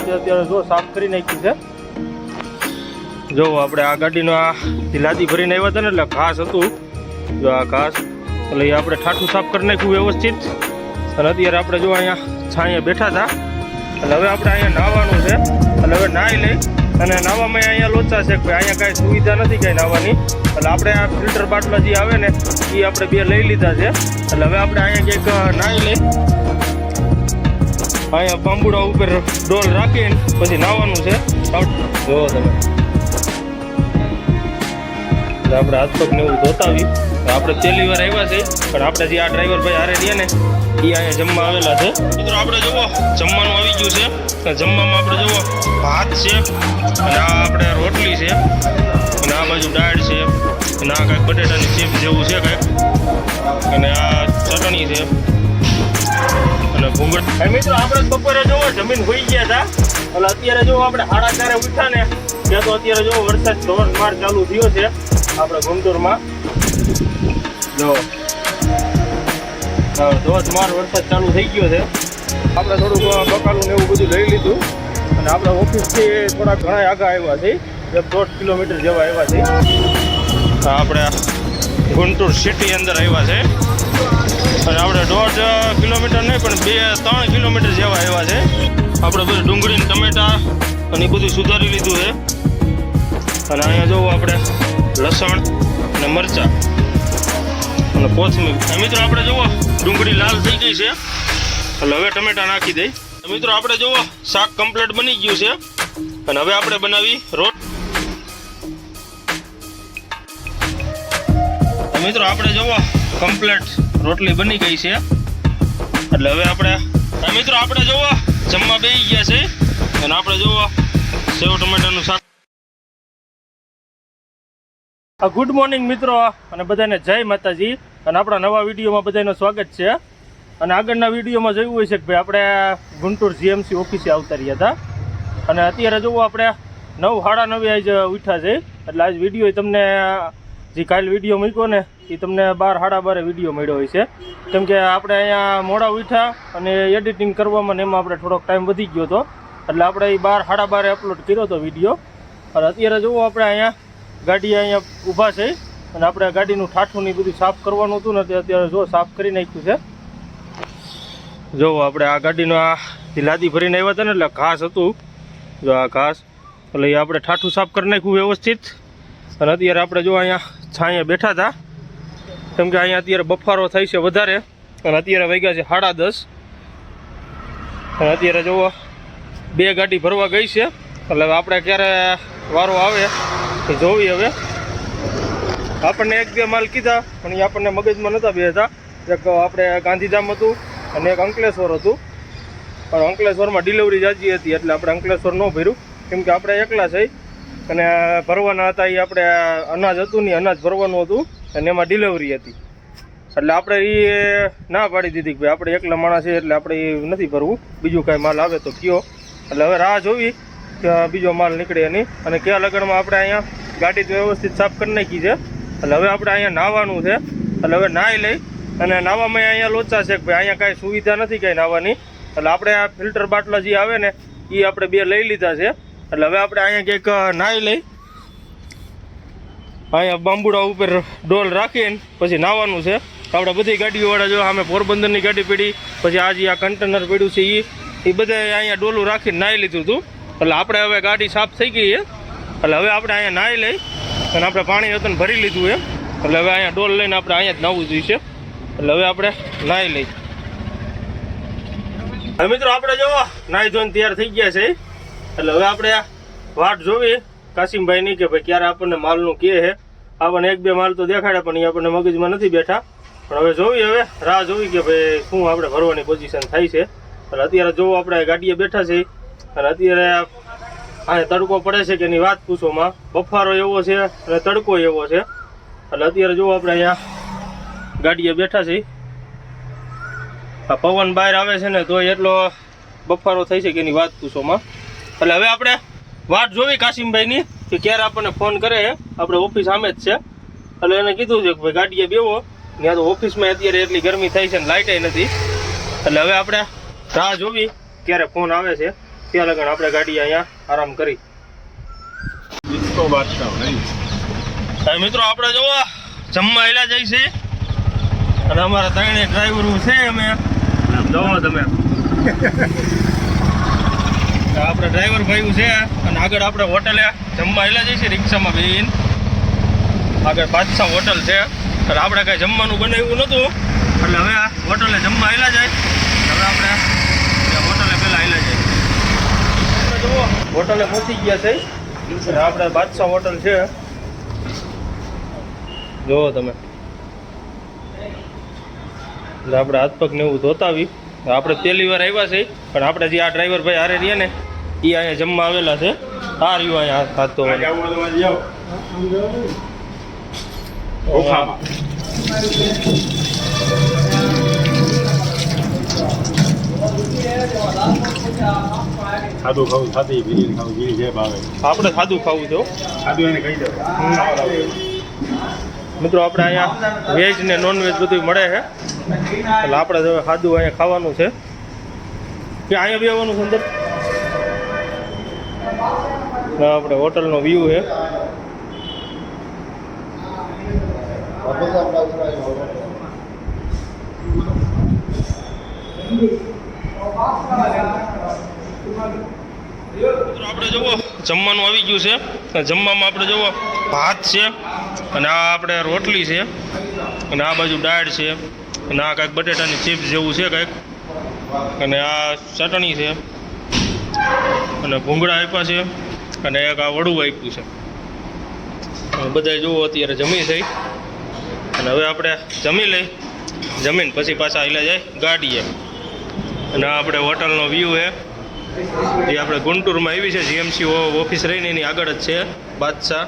અત્યારે જો સાફ કરી નાખી છે. જો આપણે આ ગાડીનો આ લાદી ભરીને આવ્યા હતા ને એટલે ઘાસ હતું. જો આ ઘાસ, એટલે એ આપણે ઠાઠું સાફ કરી નાખ્યું વ્યવસ્થિત. અને અત્યારે આપણે જો અહીંયા છાંયા બેઠા હતા. એટલે હવે આપણે અહીંયા નાહવાનું છે. એટલે હવે નાહી લઈ. અને નાહવામાં અહીંયા લોચા છે કે અહીંયા કાંઈ સુવિધા નથી કાંઈ નાહવાની. એટલે આપણે આ ફિલ્ટર બાટલા જે આવે ને, એ આપણે બે લઈ લીધા છે. એટલે હવે આપણે અહીંયા કંઈક નાહી લઈ. અહીંયા બાંબુડા ઉપર ડોલ રાખીને પછી નાહવાનું છે. જો તમે. આપણે હાથ પગ ને એવું ધોતાવી આપણે પહેલી વાર આવ્યા છે પણ આપણે જે આ ડ્રાઈવર ભાઈ હારે રહીએ ને એ અહીંયા જમવા આવેલા છે. મિત્રો, આપણે જુઓ, જમવાનું આવી ગયું છે. જમવામાં આપણે જુઓ, ભાત છે, અને આ આપણે રોટલી છે, અને આ બાજુ દાળ છે, અને આ કાંઈક બટેટાની ચીપ જેવું છે કાંઈક. અને આ ચટણી છે. અને ભૂંગળ મિત્રો, આપણે બપોરે જોવો, જમીન હોઈ ગયા હતા એટલે અત્યારે જો આપણે સાડા ચારે ઉઠ્યા ને, ત્યાં તો અત્યારે જો વરસાદ ધોરમાર ચાલુ થયો છે. આપણે ગુંટુરમાં જો. ધોધમાર વરસાદ ચાલુ થઈ ગયો છે. આપણે થોડુંક બકાલું ને એવું બધું લઈ લીધું. અને આપણે ઓફિસથી થોડા ઘણા આગા આવ્યા છે. એક દોઢ કિલોમીટર જેવા આવ્યા છે. આપણે ગુંટુર સિટી અંદર આવ્યા છે. આપણે દોઢ કિલોમીટર નહીં, પણ બે ત્રણ કિલોમીટર જેવા આવ્યા છે. આપણે બધું ડુંગળી ટમેટા અને એ બધું સુધારી લીધું છે. અને અહીંયા જોવું આપણે લસણ અને મરચાં. અને કોથમીર. મિત્રો આપણે જુઓ ડુંગળી લાલ થઈ ગઈ છે. એટલે હવે ટમેટા નાખી દઈ. મિત્રો આપણે જુઓ શાક કમ્પ્લીટ બની ગયું છે. અને હવે આપણે બનાવી રોટ. મિત્રો, આપણે જુઓ કમ્પ્લેટ રોટલી બની ગઈ છે. એટલે હવે આપણે મિત્રો, આપણે જોવો, જમવા બેસી ગયા છે. અને આપણે જુઓ સેવ ટમેટાનું શાક. ગુડ મોર્નિંગ મિત્રો, અને બધાને જય માતાજી. અને આપણા નવા વિડીયોમાં બધાનું સ્વાગત છે. અને આગળના વિડીયોમાં જોયું હોય છે કે ભાઈ, આપણે ગુંટુર જીએમસી ઓફિસે આવતા રહ્યા હતા. અને અત્યારે જોવો, આપણે નવ, સાડા નવે આજ ઉઠ્યા છે. એટલે આજ વીડિયો તમને જે કાલ વીડિયો મૂક્યો ને, એ તમને બાર સાડા બારે વીડિયો મળ્યો હોય છે. કેમ કે આપણે અહીંયા મોડા ઉઠ્યા અને એડિટિંગ કરવામાં ને એમાં આપણે થોડોક ટાઈમ વધી ગયો હતો. એટલે આપણે એ બાર સાડા બારે અપલોડ કર્યો હતો વીડિયો. અને અત્યારે જુઓ આપણે અહીંયા ગાડી અહીંયા ઊભા છે. અને આપણે ગાડીનું ઠાઠું ને બધું સાફ કરવાનું હતું ને તે અત્યારે જો સાફ કરી નાખ્યું છે. જો આપણે આ ગાડીનો આ લાદી ભરીને આવ્યા હતા ને, એટલે ઘાસ હતું. જો આ ઘાસ, એટલે આપણે ઠાઠું સાફ કરી નાખ્યું વ્યવસ્થિત. અને અત્યારે આપણે જો અહીંયા છાંયે બેઠા હતા કેમ કે અહીંયા અત્યારે બફારો થાય છે વધારે. અને અત્યારે વાગ્યા છે સાડા દસ. અને અત્યારે જુઓ, બે ગાડી ભરવા ગઈ છે. એટલે આપણે ક્યારે વારો આવે તો જોવી હવે. આપણને એક બે માલ કીધા, પણ એ આપણને મગજમાં નહોતા બે હતા. એક આપણે ગાંધીધામ હતું અને એક અંકલેશ્વર હતું. પણ અંકલેશ્વરમાં ડિલિવરી જાજી હતી, એટલે આપણે અંકલેશ્વર ન ભર્યું. કેમ કે આપણે એકલા છે. અને ભરવાના હતા એ આપણે અનાજ હતું ને અનાજ ભરવાનું હતું અને એમાં ડિલિવરી હતી. એટલે આપણે એ ના પાડી દીધી કે ભાઈ આપણે એકલા માણસ છે એટલે આપણે એ નથી ભરવું. બીજું કાંઈ માલ આવે તો કયો. એટલે હવે રાહ જોવી કે બીજો માલ નીકળે નહીં. અને કયા લગનમાં આપણે અહીંયા ગાડી તો વ્યવસ્થિત સાફ કરી નાખી છે. એટલે હવે આપણે અહીંયા નાહવાનું છે. એટલે હવે નાહી લઈ. અને નાહવામાં અહીંયા લોચા છે કે ભાઈ અહીંયા કાંઈ સુવિધા નથી કાંઈ નાહવાની. એટલે આપણે આ ફિલ્ટર બાટલા જે આવે ને એ આપણે બે લઈ લીધા છે. એટલે હવે આપણે અહીંયા કંઈક નાહી લઈ. અહીંયા બાંબુડા ઉપર ડોલ રાખીને પછી નાહવાનું છે. આપણે બધી ગાડીઓવાળા જો અમે પોરબંદરની ગાડી પીડી, પછી આ જે આ કન્ટેનર પીડ્યું છે એ એ બધા અહીંયા ડોલું રાખીને નાહી લીધું હતું. એટલે આપણે હવે ગાડી સાફ થઈ ગઈ છે. એટલે હવે આપણે અહીંયા નાહી લઈ અને આપણે પાણી હતું ભરી લીધું એમ એટલે હવે અહીંયા ડોલ લઈને આપણે અહીંયા જ નાહવું જોઈશે એટલે હવે આપણે નાહી લઈ. મિત્રો, આપણે જો નાહી ધોઈને તૈયાર થઈ ગયા છે. એટલે હવે આપણે વાટ જોવી. કાસિમભાઈની કે ભાઈ ક્યારે આપણને માલનું કહે છે આપણને એક બે માલ તો દેખાડે, પણ એ આપણને મગજમાં નથી બેઠા. પણ હવે જોવી હવે, રાહ જોવી કે ભાઈ શું આપણે ભરવાની પોઝિશન થાય છે. એટલે અત્યારે જોવો, આપણે ગાડીએ બેઠા છે અને અત્યારે આને તડકો પડે છે કે એની વાત પૂછોમાં બફારો એવો છે અને તડકો એવો છે. એટલે અત્યારે જોવો, આપણે અહીંયા ગાડીએ બેઠા છીએ. આ પવન બહાર આવે છે ને તો એટલો બફારો થઈ છે કે એની વાત પૂછોમાં એટલે હવે આપણે વાત જોવી કાશીમભાઈની કે ક્યારે આપણને ફોન કરે આપણે ઓફિસ સામે જ છે. એટલે એને કીધું છે કે ભાઈ ગાડીએ બેવો ત્યાં તો ઓફિસમાં અત્યારે એટલી ગરમી થાય છે ને લાઇટે નથી. એટલે હવે આપણે રાહ જોવી ક્યારે ફોન આવે છે. ત્યાં લગન આપણે ગાડી અહીંયા આરામ કરી. મિત્રો આપણે જોવો જમવા એલા જઈ છે. અને અમારા ત્રણે ડ્રાઈવરો છે અમે. જોવો તમે. આપણે ડ્રાઈવર ભાઈ છે અને આગળ આપણે હોટલે જમવા એલા જઈએ છીએ, રિક્ષામાં બેન આગળ બાદશાહ હોટલ છે. અને આપણે કાંઈ જમવાનું બનાવ્યું નહોતું. એટલે હવે હોટલે જમવા આવેલા જાય. હવે આપણે હોટલે પહેલાં આવેલા જાય જુઓ હોટલે પહોંચી ગયા છે. આપણે બાદશાહ હોટલ છે. જુઓ તમે. એટલે આપણે હાથ પગ ને એવું ધોતાવી. આપણે પહેલી વાર આવ્યા છે પણ આપણે જે આ ડ્રાઈવર ભાઈ હારે રહીએ ને એ અહીંયા જમવા આવેલા છે. આ રહ્યું અહીંયા ખાતો સાદું ખાવું સાદી બિરિયાની ખાવું જે જે ભાવે આપણે સાદું ખાવું તો સાદું મિત્રો આપણે અહીંયા વેજ ને નોનવેજ બધું મળે છે. એટલે આપણે હવે સાદું અહીંયા ખાવાનું છે. કે અહીંયા બી આવવાનું છે અંદર? આપણે હોટલનો વ્યૂ છે. આપણે જુઓ, જમવાનું આવી ગયું છે. જમવામાં આપણે જુઓ, ભાત છે, અને આ આપણે રોટલી છે, અને આ બાજુ દાળ છે, અને આ કાંઈક બટેટાની ચિપ્સ જેવું છે કાંઈક. અને આ ચટણી છે. અને ભૂંગળા આપ્યા છે. અને એક આ વડું આપ્યું છે. બધા જુઓ અત્યારે જમી થઈ. અને હવે આપણે જમી લઈ. જમીન પછી પાછા હિલા જાય ગાડીએ. અને આ આપણે હોટલનો વ્યૂ છે. એ આપણે ગુંટુરમાં આવી છે. જીએમસી ઓફિસ રહીને એની આગળ જ છે બાદશાહ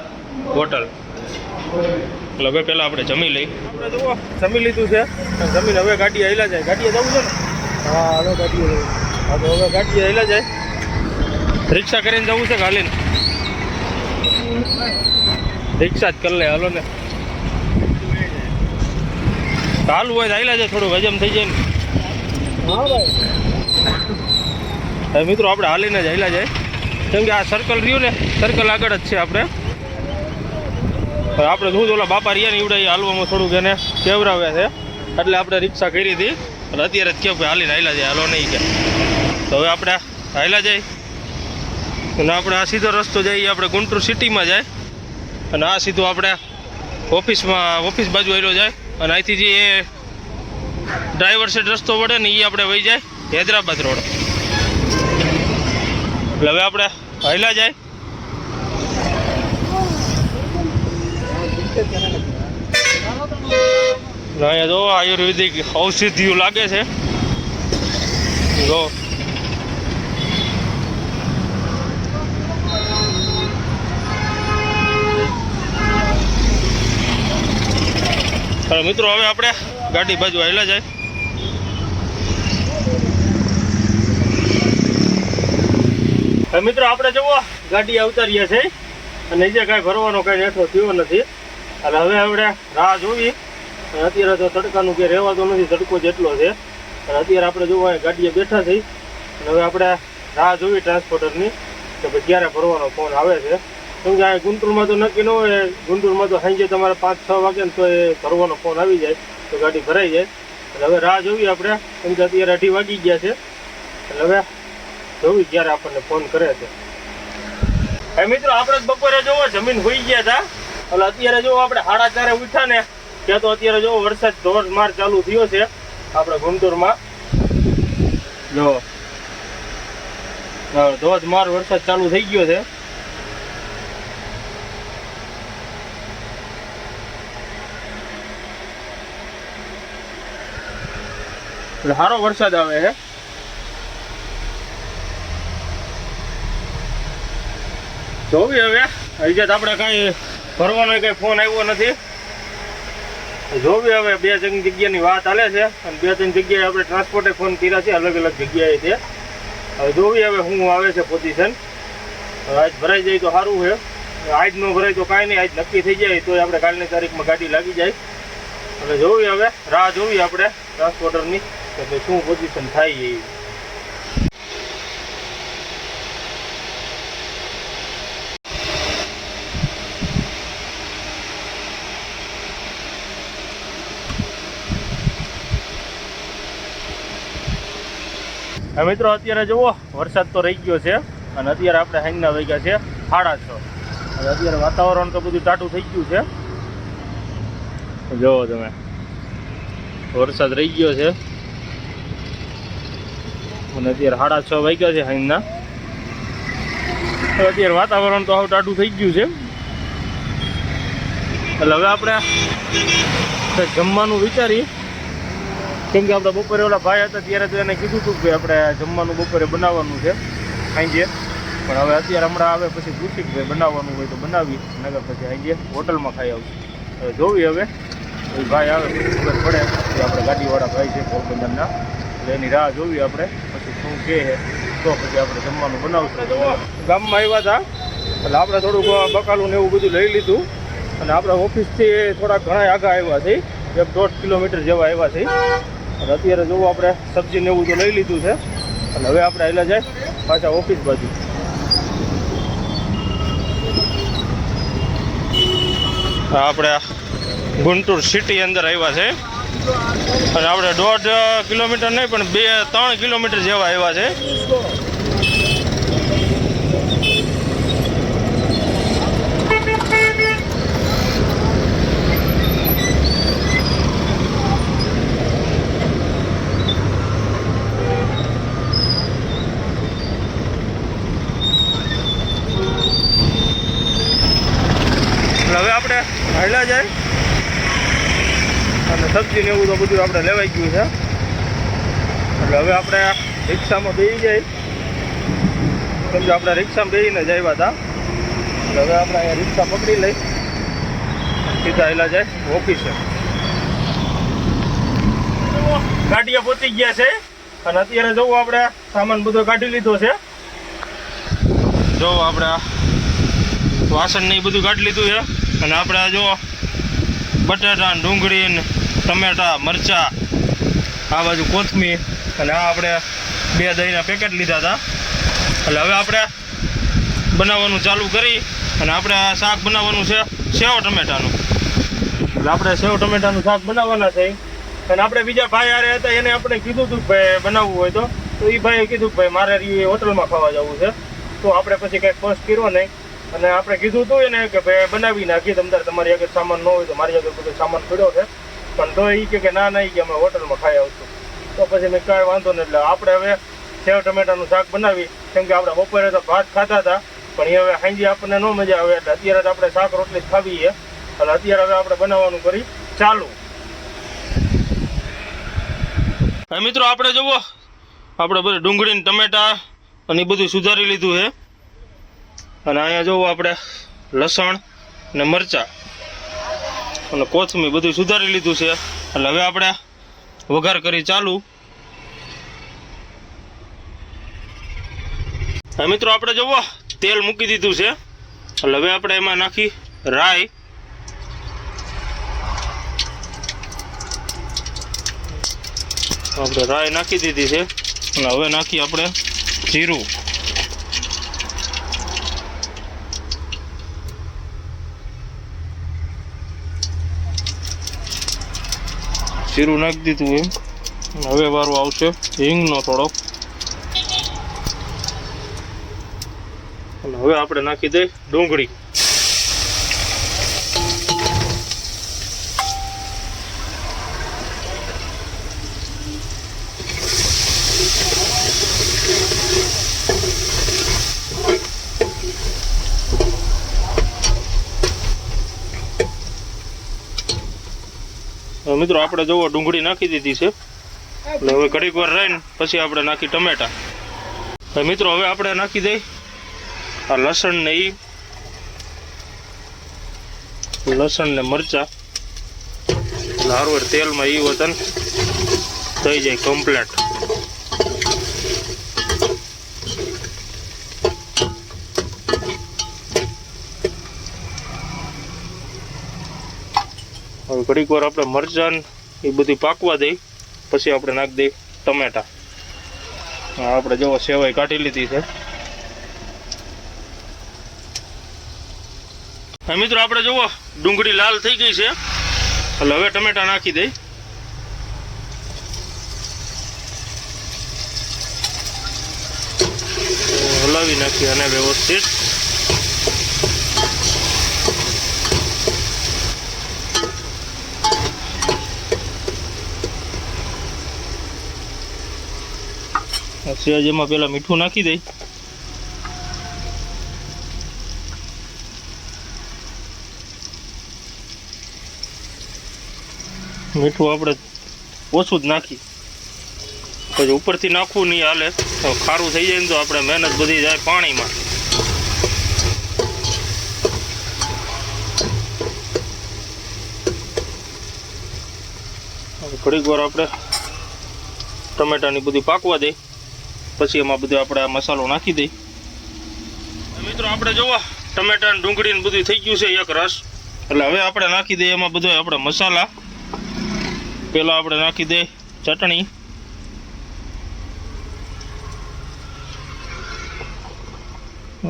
હોટલ. એટલે હવે પહેલાં આપણે જમી લઈ. આપણે જુઓ, જમી લીધું છે. જમીન હવે ગાડી હિલા જાય. ગાડીએ જવું છે ને? હા હા તો હવે ગાડીએ આવેલા જાય રિક્ષા કરીને જવું છે કે હાલીને રિક્ષા જ કરી લે, હાલો ને. ચાલુ હોય આવેલા જાય, થોડું હજમ થઈ જાય ને. હા ભાઈ મિત્રો, આપણે હાલીને જ હાલ્યા જાય. કેમ કે આ સર્કલ રહ્યું ને સર્કલ આગળ જ છે આપણે. આપણે શું ઓલા બાપા રહ્યા ને એવડે હાલવામાં થોડુંક એને કેવરાવે છે. એટલે આપણે રિક્ષા કરી હતી. અને અત્યારે જ કેવું કે હાલીને હાલ્યા જાય, હાલો નહીં કે. તો હવે આપણે હાલ્યા જાય. અને આપણે આ સીધો રસ્તો જઈએ આપણે ગુંટુર સિટીમાં જાય. અને આ સીધું આપણે ઓફિસમાં, ઓફિસ બાજુ હેલો જાય. અને અહીંથી જે ડ્રાઈવર સેટ રસ્તો પડે ને એ આપણે વહી જાય હૈદરાબાદ રોડ. એટલે હવે આપણે હાલ્યા જાય. ને અહીંયા જો આયુર્વેદિક ઔષધિઓ લાગે છે. જો. મિત્રો, હવે આપણે ગાડી બાજુ આવેલા જાય. હવે મિત્રો, આપણે જુઓ, ગાડી અવતારીએ છે અને જે કાંઈ ભરવાનો કાંઈ નેઠો થયો નથી. અને હવે આપણે રાહ જોવી. અત્યારે તો તડકાનું કે રહેવાતો નથી, તડકો જેટલો છે. અને અત્યારે આપણે જોવા ગાડીએ બેઠા થઈ અને હવે આપણે રાહ જોવી ટ્રાન્સપોર્ટરની, કે ભાઈ ક્યારે ભરવાનો ફોન આવે છે. કેમ કે આ ગુંટુરમાં તો નક્કી ન હોય, ગુંટુરમાં તો સાંજે તમારે પાંચ છ વાગે ને તો એ ભરવાનો ફોન આવી જાય, તો ગાડી ભરાઈ જાય. એટલે હવે રાહ જોવી આપણે, કેમ કે અત્યારે અઢી વાગી ગયા છે. એટલે હવે જોવી ક્યારે આપણને ફોન કરે છે. એ મિત્રો, આપણે બપોરે જોવો, જમીન હોઈ ગયા હતા. એટલે અત્યારે જોવો આપણે સાડા ચારે ઉઠ્યા ને ત્યાં તો અત્યારે જો વરસાદ ધોધમાર ચાલુ થયો છે, આપણે ગુંટુરમાં. જો ધોધમાર વરસાદ ચાલુ થઈ ગયો છે. સારો વરસાદ આવે છે જોવી હવે. હજી આપણે કઈ ભરવાનો કઈ ફોન આવ્યો નથી. જોવી હવે બે ત્રણ જગ્યાની વાત ચાલે છે, અને બે ત્રણ જગ્યાએ આપણે ટ્રાન્સપોર્ટે ફોન કર્યા છે, અલગ અલગ જગ્યાએ છે. હવે જોવી હવે શું આવે છે પોઝિશન આજ ભરાઈ જાય તો સારું છે. આજ ન ભરાય તો કાંઈ નહીં, આજ નક્કી થઈ જાય તો આપણે કાલની તારીખમાં ગાડી લાગી જાય. એટલે જોવી હવે રાહ જોવી આપણે ટ્રાન્સપોર્ટરની કે શું પોઝિશન થાય એ. મિત્રો, અત્યારે જુઓ, વરસાદ તો રહી ગયો છે અને અત્યારે આપણે હાઈના વાગ્યા છે સાડા છ. અને અત્યારે વાતાવરણ તો બધું ટાટું થઈ ગયું છે. જુઓ તમે, વરસાદ રહી ગયો છે. અને અત્યારે સાડા છ વાગ્યા છે હાઈના અત્યારે વાતાવરણ તો આવું ટાટું થઈ ગયું છે. એટલે હવે આપણે જમવાનું વિચારીએ. કેમ કે આપણે બપોરે ઓલા ભાઈ હતા ત્યારે તો એને કીધું હતું કે આપણે જમવાનું બપોરે બનાવવાનું છે સાંજે પણ હવે અત્યારે હમણાં આવે પછી પૂછી ભાઈ બનાવવાનું હોય તો બનાવી નગર પછી સાંજે હોટલમાં ખાઈ આવશું. હવે જોવી હવે. ભાઈ આવે ખબર પડે કે આપણે ગાડીવાળા ભાઈ છે પોરબંદરના. એટલે એની રાહ જોવી આપણે. પછી શું કહે તો પછી આપણે જમવાનું બનાવશું. ગામમાં આવ્યા હતા. એટલે આપણે થોડુંક બકાલું ને એવું બધું લઈ લીધું. અને આપણે ઓફિસથી થોડા ઘણા આગા આવ્યા છે. એક દોઢ કિલોમીટર જેવા આવ્યા છે. અને અત્યારે જોવું આપણે, સબ્જી ને એવું તો લઈ લીધું છે. અને હવે આપણે એટલે જાય પાછા ઓફિસ બાજુ. આપણે ગુંટુર સિટી અંદર આવ્યા છે. અને આપણે દોઢ કિલોમીટર નહીં, પણ બે, ત્રણ કિલોમીટર જેવા આવ્યા છે એટલે હવે આપણે હાલ્યા જાય. અને સબ્જી ને એવું તો બધું આપણે લેવાઈ ગયું છે. એટલે હવે આપણે રિક્ષામાં બેસી જાય. સમજો આપણે રિક્ષામાં બેસીને જ આવ્યા હતા. એટલે હવે આપણે અહીંયા રિક્ષા પકડી લઈ સીધા એલા જાય ઓફિસે. ગાડીએ પહોંચી ગયા છે. અને અત્યારે જોવું આપણે સામાન બધો કાઢી લીધો છે. જો આપણે વાસણ ને એ બધું કાઢી લીધું છે. અને આપણે જો બટાટા, ડુંગળી ટમેટા, મરચાં, આ બાજુ કોથમીર. અને આ આપણે બે દહીંના પેકેટ લીધા હતા. એટલે હવે આપણે બનાવવાનું ચાલુ કરી અને આપણે આ શાક બનાવવાનું છે સેવ ટમેટાનું. એટલે આપણે સેવ ટમેટાનું શાક બનાવવાના છે. અને આપણે બીજા ભાઈ આરે હતા, એને આપણે કીધું હતું ભાઈ બનાવવું હોય તો. તો એ ભાઈએ કીધું ભાઈ મારે હોટલમાં ખાવા જવું છે. તો આપણે પછી કંઈક ફર્સ્ટ કર્યો નહીં. અને આપણે કીધું હતું એને કે ભાઈ બનાવી નાખી તમતાર તમારી આગળ સામાન ન હોય તો મારી આગળ બધો સામાન પડ્યો છે. પણ તો એ કે ના ના કે અમે હોટલમાં ખાઈ આવશું. તો પછી મેં કાંઈ વાંધો નહીં, એટલે આપણે હવે સેવ ટમેટાનું શાક બનાવી. કેમ કે આપણે બપોરે તો ભાત ખાતા હતા, પણ એ હવે હાંજી આપણને ન મજા આવે, એટલે અત્યારે આપણે શાક રોટલી ખાવી છે. એટલે અત્યારે હવે આપણે બનાવવાનું કરી ચાલુ. મિત્રો, આપણે જુઓ. આપણે બધું ડુંગળી ટમેટા અને એ બધું સુધારી લીધું છે. અને અહીંયા જોવું આપણે લસણ ને મરચાં અને કોથમીર બધું સુધારી લીધું છે. એટલે હવે આપણે વઘાર કરી ચાલુ. હા, મિત્રો, આપણે જોવો, તેલ મૂકી દીધું છે. એટલે હવે આપણે એમાં નાખી રાઈ. આપણે રાઈ નાખી દીધી છે. અને હવે નાખી આપણે જીરું. જીરું નાખી દીધું એમ. હવે વારો આવશે હિંગનો થોડોક. અને હવે આપણે નાખી દઈએ ડુંગળી. મિત્રો આપણે જુઓ ડુંગળી નાખી દીધી છે. એટલે હવે ઘડીક વાર રહીને પછી આપણે નાખી ટમેટા. મિત્રો હવે આપણે નાખી દઈ આ લસણ ને ઈ. લસણ ને મરચા. લારવર તેલમાં ઈ વતન થઈ જાય કમ્પ્લેટ ઘડીક વાર આપણે મરચાં એ બધું પાકવા દઈ, પછી આપણે નાખી દઈ ટમેટા. આપણે જો સેવાઈ કાઢી લીધી છે. મિત્રો, આપણે જુઓ, ડુંગળી લાલ થઈ ગઈ છે. એટલે હવે ટમેટા નાખી દઈ. હલાવી નાખીએ અને વ્યવસ્થિત. સેજ એમાં પેલા મીઠું નાખી દઈ. મીઠું આપણે ઓછું જ નાખી. પછી ઉપરથી નાખવું નહીં હાલે. તો ખારું થઈ જાય ને તો આપણે મહેનત બધી જાય પાણીમાં. થોડીક વાર આપણે ટમેટાની બધી પાકવા દઈ. પછી એમાં બધું આપણે આ મસાલો નાખી દઈ મિત્રો આપણે જોવો ટમેટા ને ડુંગળી ને બધું થઈ ગયું છે એક રસ. એટલે હવે આપણે નાખી દઈએ એમાં બધું આપણે મસાલા. પેલા આપણે નાખી દઈએ ચટણી.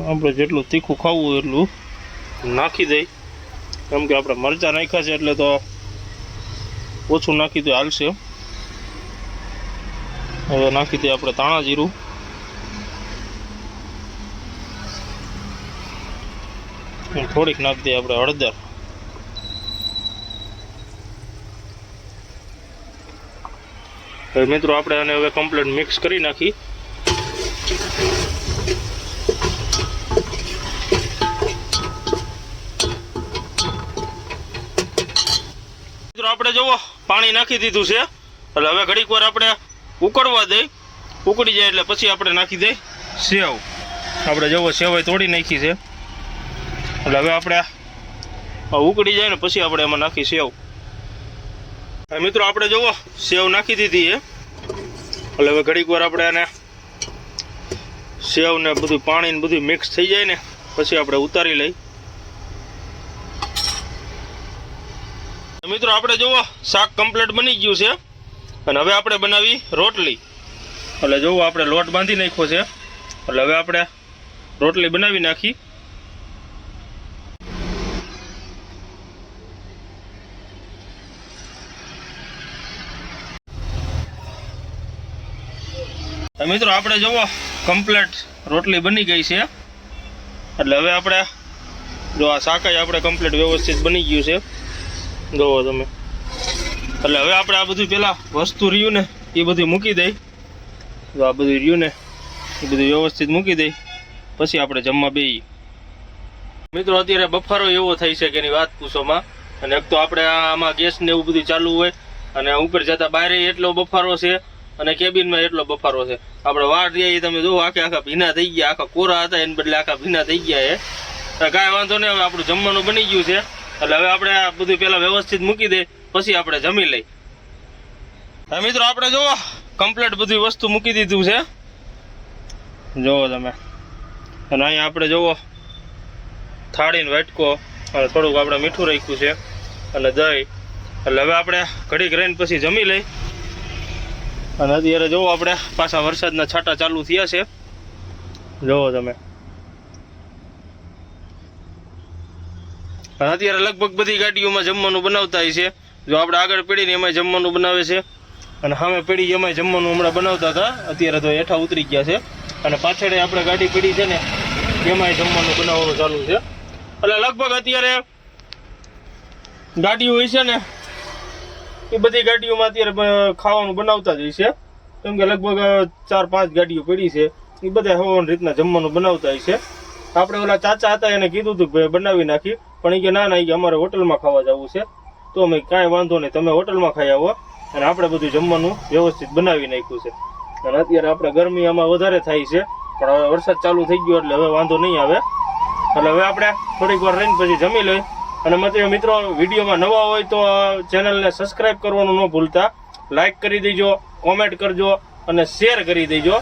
આપણે જેટલું તીખું ખાવું એટલું નાખી દઈ કેમ કે આપણે મરચાં નાખ્યા છે એટલે તો ઓછું નાખી દે હાલશે. હવે નાખી દઈએ આપણે તાણા જીરું. થોડીક નાખી દઈએ આપણે હળદર. મિત્રો આપણે આને હવે કમ્પ્લીટ મિક્સ કરી નાખી. મિત્રો આપણે જુઓ, પાણી નાખી દીધું છે. એટલે હવે ઘડીક વાર આપણે ઉકળવા દઈ ઉકળી જાય એટલે પછી આપણે નાખી દઈ સેવ. આપણે જવો સેવાય તોડી નાખી છે. એટલે હવે આપણે ઉકળી જાય ને પછી આપણે એમાં નાખી સેવ. મિત્રો આપણે જુઓ સેવ નાખી દીધી એ એટલે હવે ઘડીક વાર આપણે આને સેવ ને બધું પાણી ને બધું મિક્સ થઈ જાય ને પછી આપણે ઉતારી લઈ. મિત્રો આપણે જુઓ શાક કમ્પ્લીટ બની ગયું છે. અને હવે આપણે બનાવી રોટલી. એટલે જોવું, આપણે લોટ બાંધી નાખ્યો છે. એટલે હવે આપણે રોટલી બનાવી નાખી. મિત્રો, આપણે જોવો કમ્પ્લેટ રોટલી બની ગઈ છે. એટલે હવે આપણે, જો આ શાકાઈ આપણે કમ્પ્લીટ વ્યવસ્થિત બની ગયું છે. જોવો તમે. એટલે હવે આપણે આ બધું પેલા વસ્તુ રહ્યું ને, એ બધું મૂકી દઈ. જો આ બધું રહ્યું ને, એ બધું વ્યવસ્થિત મૂકી દઈ. પછી આપણે જમવા બેસી મિત્રો, અત્યારે બફારો એવો થઈ છે કે એની વાત પૂછોમાં અને એક તો આપણે આમાં ગેસ ને એવું બધું ચાલુ હોય અને ઉપર જતા બહાર એટલો બફારો છે અને કેબિનમાં એટલો બફારો છે. આપણે વાર જઈએ તમે જુઓ આખે આખા ભીના થઈ ગયા, આખા કોરા હતા, એને બદલે આખા ભીના થઈ ગયા એ. કાંઈ વાંધો નહીં, હવે આપણું જમવાનું બની ગયું છે. એટલે હવે આપણે આ બધું પહેલા વ્યવસ્થિત મૂકી દે. પછી આપણે જમી લઈ મિત્રો, આપણે જુઓ કમ્પ્લીટ બધી વસ્તુ મૂકી દીધું છે. જુઓ તમે. અને અહીંયા આપણે જુઓ, થાળીને વાટકો, અને થોડુંક આપણે મીઠું રાખ્યું છે, અને દહીં. એટલે હવે આપણે ઘડીક રહીને પછી જમી લઈ અને અત્યારે જુઓ આપણે, પાછા વરસાદના છાંટા ચાલુ થયા છે. જુઓ તમે. અને અત્યારે લગભગ બધી ગાડીઓમાં જમવાનું બનાવતા હોય છે. જો આપણે આગળ પેઢીને એમાં જમવાનું બનાવે છે. અને સામે પેઢી એમાં જમવાનું હમણાં બનાવતા હતા. અત્યારે તો હેઠા ઉતરી ગયા છે. અને પાછળ આપણે ગાડી પેઢી છે ને, એમાંય જમવાનું બનાવવાનું ચાલુ છે. એટલે લગભગ અત્યારે ગાડીઓ હોય છે ને, એ બધી ગાડીઓમાં અત્યારે ખાવાનું બનાવતા જ હોય છે. કેમ કે લગભગ ચાર પાંચ ગાડીઓ પડી છે. એ બધા હવાની રીતના જમવાનું બનાવતા હોય છે. આપણે ઓલા ચાચા હતા એને કીધું હતું ભાઈ બનાવી નાખી. પણ એ કે ના ના, એ અમારે હોટલમાં ખાવા જવું છે. તો અમે કાંઈ વાંધો નહીં. તમે હોટલમાં ખાઈ આવો અને આપણે બધું જમવાનું વ્યવસ્થિત બનાવી નાખ્યું છે. અને અત્યારે આપણે ગરમી આમાં વધારે થાય છે, પણ હવે વરસાદ ચાલુ થઈ ગયો એટલે હવે વાંધો નહીં આવે. એટલે હવે આપણે થોડીક વાર રહીને પછી જમી લઈ અને મતે મિત્રો, વિડીયોમાં નવા હોય તો ચેનલને સબસ્ક્રાઈબ કરવાનું ન ભૂલતા. લાઈક કરી દેજો, કોમેન્ટ કરજો અને શેર કરી દેજો.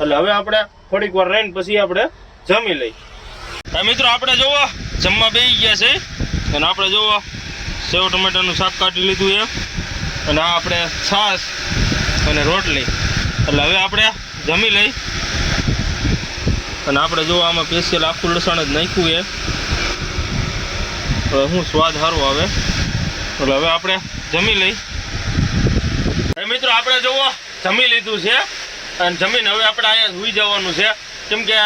એટલે હવે આપણે થોડીક વાર રહીને પછી આપણે જમી લઈ મિત્રો, આપણે જોવો જમવા બેસી ગયા છે. અને આપણે જોવો સેવ ટમેટાનું શાક કાઢી લીધું એ અને આ આપણે છાશ અને રોટલી. એટલે હવે આપણે જમી લઈ. અને આપણે જો આમાં સ્પેશિયલ આખું લસણ જ નાખ્યું એ હવે શું સ્વાદ સારો આવે. એટલે હવે આપણે જમી લઈ. મિત્રો, આપણે જોવો જમી લીધું છે. અને જમીને હવે આપણે અહીંયા સુઈ જવાનું છે. કેમ કે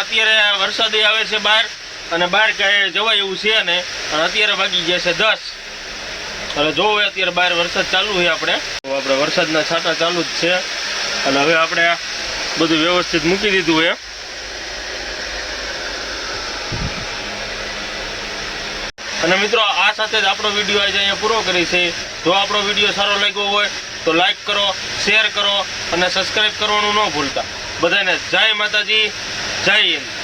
અત્યારે વરસાદી આવે છે બહાર. અને બહાર કાંઈ જવાય એવું છે ને અત્યારે વાગી ગયા છે દસ. એટલે જો અત્યારે બહાર વરસાદ ચાલુ છે આપણે આપણે વરસાદના છાંટા ચાલુ જ છે. અને હવે આપણે બધું વ્યવસ્થિત મૂકી દીધું છે. અને મિત્રો, આ સાથે જ આપણો વીડિયો આજે અહીંયા પૂરો કરી છે. જો આપણો વીડિયો સારો લાગ્યો હોય, તો લાઈક કરો શેર કરો અને સબસ્ક્રાઈબ કરવાનું ન ભૂલતા. બધાને જય માતાજી, જય હિન્દ.